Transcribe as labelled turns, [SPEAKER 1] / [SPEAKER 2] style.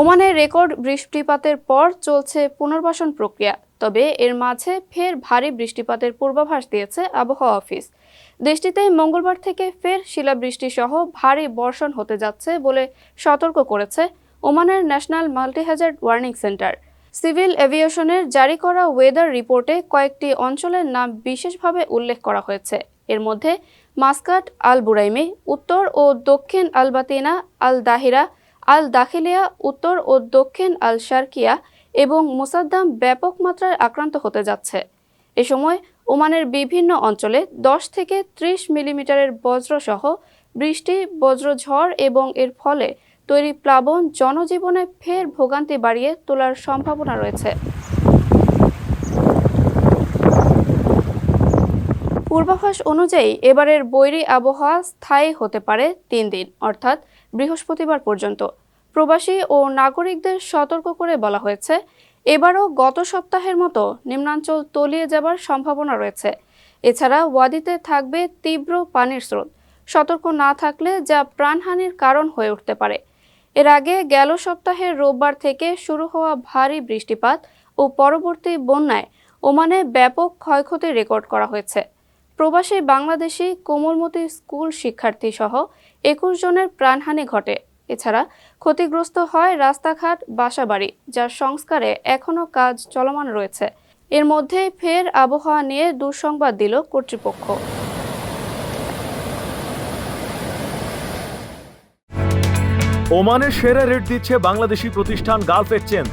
[SPEAKER 1] ওমানে রেকর্ড বৃষ্টিপাতের পর চলছে পুনর্বাসন প্রক্রিয়া, তবে এর মাঝে ফের ভারী বৃষ্টিপাতের পূর্বাভাস দিয়েছে আবহাওয়া অফিস। দেশটিতে মঙ্গলবার থেকে ফের শিলাবৃষ্টি সহ ভারী বর্ষণ হতে যাচ্ছে বলে সতর্ক করেছে ওমানের national multi hazard warning centre. Civil এভিয়েশনের জারি করা ওয়েদার রিপোর্টে কয়েকটি অঞ্চলের নাম বিশেষভাবে উল্লেখ করা হয়েছে। এর মধ্যে মাস্কাট আল বুরাইমে, উত্তর ও দক্ষিণ আলবাতিনা, আল দাহিরা আল দাখিলিয়া উত্তর ও দক্ষিণ আল শার্কিয়া এবং মুসাদ্দাম ব্যাপক মাত্রায় আক্রান্ত হতে যাচ্ছে। এ সময় ওমানের বিভিন্ন অঞ্চলে দশ থেকে ত্রিশ মিলিমিটারের বজ্রসহ বৃষ্টি, বজ্রঝড় এবং এর ফলে তৈরি প্লাবন জনজীবনে ফের ভোগান্তি বাড়িয়ে তোলার সম্ভাবনা রয়েছে। পূর্বাভাস অনুযায়ী এবারের বৈরী আবহাওয়া স্থায়ী হতে পারে তিন দিন, অর্থাৎ বৃহস্পতিবার পর্যন্ত। প্রবাসী ও নাগরিকদের সতর্ক করে বলা হয়েছে, এবারও গত সপ্তাহের মতো নিম্নাঞ্চল তলিয়ে যাবার সম্ভাবনা রয়েছে। এছাড়া ওয়াদিতে থাকবে তীব্র পানির স্রোত। সতর্ক না থাকলে যা প্রাণহানির কারণ হয়ে উঠতে পারে। এর আগে গেল সপ্তাহের রোববার থেকে শুরু হওয়া ভারী বৃষ্টিপাত ও পরবর্তী বন্যায় ওমানে ব্যাপক ক্ষয়ক্ষতি রেকর্ড করা হয়েছে। প্রবাসী বাংলাদেশি কোমলমতি স্কুল শিক্ষার্থী সহ একুশ জনের প্রাণহানি ঘটে। এছাড়া ক্ষতিগ্রস্ত হয় রাস্তাঘাট, বাসাবাড়ি, যার সংস্কারে এখনও কাজ চলমান রয়েছে। এর মধ্যেই ফের আবহাওয়া নিয়ে দুঃসংবাদ দিল কর্তৃপক্ষ।
[SPEAKER 2] ওমানের সেরা রেট দিচ্ছে বাংলাদেশি প্রতিষ্ঠান গালফ এক্সচেঞ্জ।